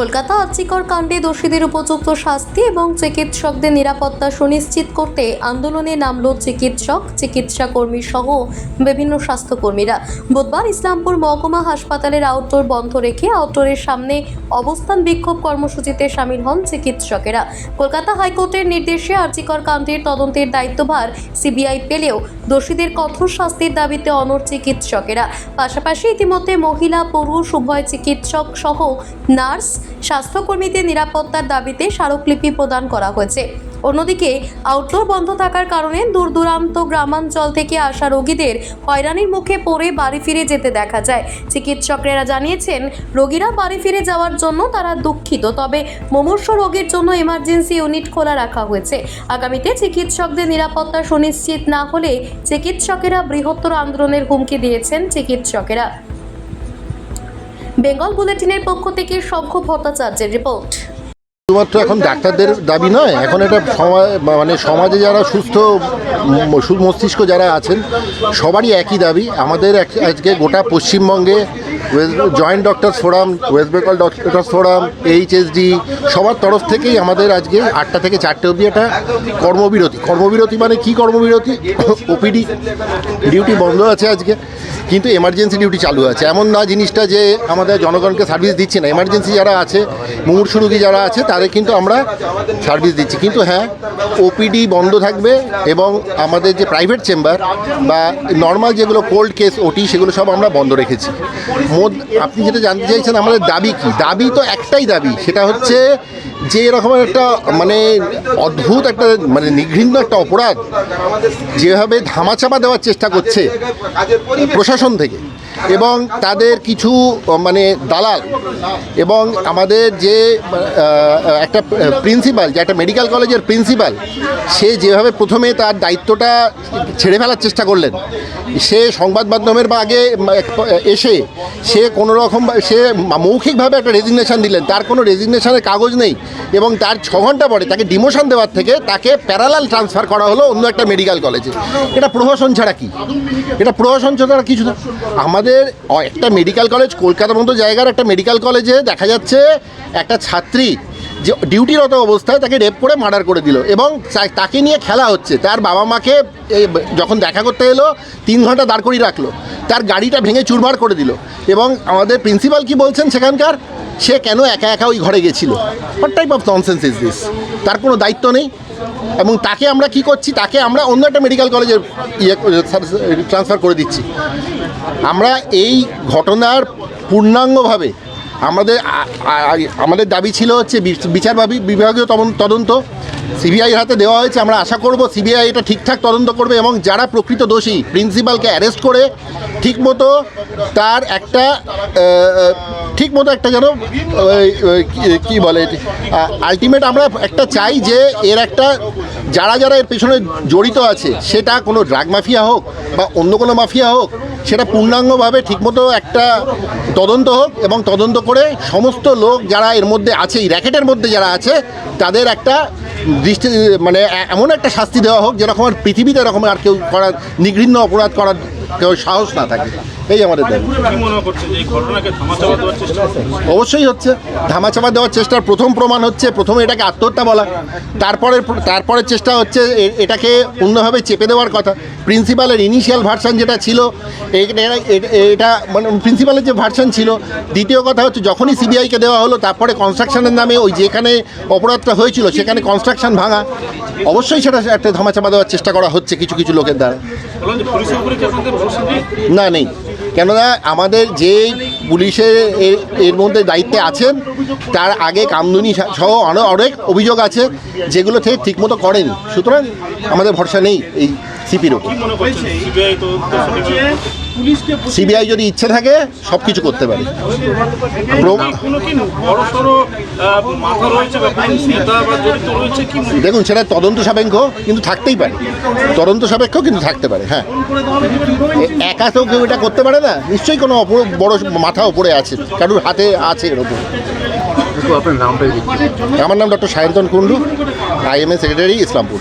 কলকাতা আর্চিকর কাণ্ডে দোষীদের উপযুক্ত শাস্তি এবং চিকিৎসকদের নিরাপত্তা সুনিশ্চিত করতে আন্দোলনে নামল চিকিৎসক চিকিৎসা কর্মী সহ বিভিন্ন স্বাস্থ্যকর্মীরা। বুধবার ইসলামপুর মহকুমা হাসপাতালের আউটডোর বন্ধ রেখে আউটডোরের সামনে অবস্থান বিক্ষোভ কর্মসূচিতে সামিল হন চিকিৎসকেরা। কলকাতা হাইকোর্টের নির্দেশে আর্চিকর কাণ্ডের তদন্তের দায়িত্বভার সিবিআই পেলেও দোষীদের কঠোর শাস্তির দাবিতে অনর চিকিৎসকেরা। পাশাপাশি ইতিমধ্যে মহিলা, পুরুষ, উভয় চিকিৎসক সহ নার্স স্বাস্থ্যকর্মীদের নিরাপত্তার দাবিতে স্মারকলিপি প্রদান করা হয়েছে। অন্যদিকে আউটডোর বন্ধ থাকার কারণে দূর দূরান্ত গ্রামাঞ্চল থেকে আসা রোগীদের হয়রানির মুখে পড়ে বাড়ি ফিরে যেতে দেখা যায়। চিকিৎসকরা জানিয়েছেন, রোগীরা বাড়ি ফিরে যাওয়ার জন্য তারা দুঃখিত, তবে মুমূর্ষ রোগীর জন্য এমার্জেন্সি ইউনিট খোলা রাখা হয়েছে। আগামীতে চিকিৎসকদের নিরাপত্তা সুনিশ্চিত না হলে চিকিৎসকেরা বৃহত্তর আন্দোলনের হুমকি দিয়েছেন চিকিৎসকেরা। বেঙ্গল বুলেটিনের পক্ষ থেকে শঙ্খ ভট্টাচার্যের রিপোর্ট। শুধুমাত্র এখন ডাক্তারদের দাবি নয়, এখন এটা মানে সমাজে যারা সুস্থ মস্তিষ্ক যারা আছেন, সবারই একই দাবি। আমাদের আজকে গোটা পশ্চিমবঙ্গে joint doctor forum West Bengal doctor forum HSD সবার তরফ থেকেই আমাদের আজকে আটটা থেকে চারটে অবধি একটা কর্মবিরতি। কর্মবিরতি মানে কি কর্মবিরতি? ওপিডি ডিউটি বন্ধ আছে আজকে, কিন্তু এমার্জেন্সি ডিউটি চালু আছে। এমন না জিনিসটা যে আমাদের জনগণকে সার্ভিস দিচ্ছে না। এমার্জেন্সি যারা আছে মুমূর্ষু রোগী যারা আছে, তাদের কিন্তু আমরা সার্ভিস দিচ্ছি। কিন্তু হ্যাঁ ওপিডি বন্ধ থাকবে এবং আমাদের যে প্রাইভেট চেম্বার বা নর্মাল যেগুলো কোল্ড কেস ওটি সেগুলো সব আমরা বন্ধ রেখেছি। মোদ, আপনি যেটা জানতে চাইছেন আমাদের দাবি কি? দাবি তো একটাই দাবি, সেটা হচ্ছে যে এরকম একটা মানে অদ্ভুত একটা মানে নিঘৃণ্য একটা অপরাধ যেভাবে ধামাচাপা দেওয়ার চেষ্টা করছে প্রশাসন থেকে। এবং তাদের কিছু মানে দালাল এবং আমাদের যে একটা প্রিন্সিপাল, যে একটা মেডিকেল কলেজের প্রিন্সিপাল, সে যেভাবে প্রথমে তার দায়িত্বটা ছেড়ে ফেলার চেষ্টা করলেন, সে সংবাদ মাধ্যমের বা আগে এসে সে কোনো রকম, সে মৌখিকভাবে একটা রেজিগনেশন দিলেন, তার কোনো রেজিগনেশনের কাগজ নেই এবং তার ছ ঘণ্টা পরে তাকে ডিমোশন দেওয়ার থেকে তাকে প্যারালাল ট্রান্সফার করা হলো অন্য একটা মেডিকেল কলেজে এটা প্রহসন ছাড়া কি? এটা প্রহসন ছাড়া কিছু না। আমাদের অ- একটা মেডিকেল কলেজ কলকাতার মতো জায়গার একটা মেডিকেল কলেজে দেখা যাচ্ছে একটা ছাত্রী যে ডিউটিরত অবস্থায় তাকে রেপ করে মার্ডার করে দিল এবং তাকে নিয়ে খেলা হচ্ছে। তার বাবা মাকে যখন দেখা করতে এলো, তিন ঘণ্টা দাঁড় করিয়ে রাখল। তার গাড়িটা ভেঙে চুরমার করে দিল এবং আমাদের প্রিন্সিপাল কি বলছেন সেখানকার? সে কেন একা একা ওই ঘরে গেছিল? What type of nonsense is this তার কোনো দায়িত্ব নেই। এবং তাকে আমরা কি করছি, তাকে আমরা অন্য একটা মেডিকেল কলেজে ইয়ে ট্রান্সফার করে দিচ্ছি। আমরা এই ঘটনার পূর্ণাঙ্গভাবে আমাদের আমাদের দাবি ছিল হচ্ছে বিচার বিভাগীয় তদন- তদন্ত। সিবিআই হাতে দেওয়া হয়েছে, আমরা আশা করব সিবিআই এটা ঠিকঠাক তদন্ত করবে এবং যারা প্রকৃত দোষী, প্রিন্সিপালকে অ্যারেস্ট করে ঠিকমতো তার একটা ঠিক মতো একটা যেন কি বলে আলটিমেট আমরা একটা চাই যে এর একটা, যারা যারা এর পেছনে জড়িত আছে, সেটা কোনো ড্রাগ মাফিয়া হোক বা অন্য কোনো মাফিয়া হোক সেটা পূর্ণাঙ্গভাবে ঠিকমতো একটা তদন্ত হোক এবং তদন্ত করে সমস্ত লোক যারা এর মধ্যে আছে, এই র্যাকেটের মধ্যে যারা আছে, তাদের একটা দৃষ্টি মানে এমন একটা শাস্তি দেওয়া হোক যেরকম আর পৃথিবীতে এরকম আর কেউ করার নিঘৃণ্য অপরাধ করার কেউ সাহস না থাকে। এই আমাদের দাবি মনে হচ্ছে? অবশ্যই হচ্ছে ধামাচাপা দেওয়ার চেষ্টার প্রথম প্রমাণ হচ্ছে প্রথমে এটাকে আত্মহত্যা বলা। তারপরে তারপরের চেষ্টা হচ্ছে এটাকে অন্যভাবে চেপে দেওয়ার কথা। প্রিন্সিপালের ইনিশিয়াল ভার্সন যেটা ছিল এটা মানে প্রিন্সিপালের যে ভার্সন ছিল দ্বিতীয় কথা হচ্ছে যখনই সিবিআইকে দেওয়া হলো তারপরে কনস্ট্রাকশনের নামে ওই যেখানে অপরাধটা হয়েছিল সেখানে কনস্ট্রাকশন ভাঙা। অবশ্যই সেটা একটা ধামাচাপা দেওয়ার চেষ্টা করা হচ্ছে কিছু কিছু লোকের দ্বারা। না নেই। কেননা আমাদের যে পুলিশের এর মধ্যে দায়িত্বে আছেন, তার আগে কামদুনি সহ আরও অনেক অভিযোগ আছে যেগুলো থেকে ঠিকমতো করেন। সুতরাং আমাদের ভরসা নেই এই সিপির ওপর সিবিআই যদি ইচ্ছে থাকে সব কিছু করতে পারে। দেখুন সেটা তদন্ত সাপেক্ষ কিন্তু থাকতেই পারে। তদন্ত সাপেক্ষ কিন্তু থাকতে পারে হ্যাঁ। একা তো কেউ এটা করতে পারে না। নিশ্চয়ই কোনো অপর বড় মাথা ওপরে আছে কারোর হাতে আছে এরকম। আপনার নামটা আমার নাম doctor Sayantan Kundu IMA secretary Islampur.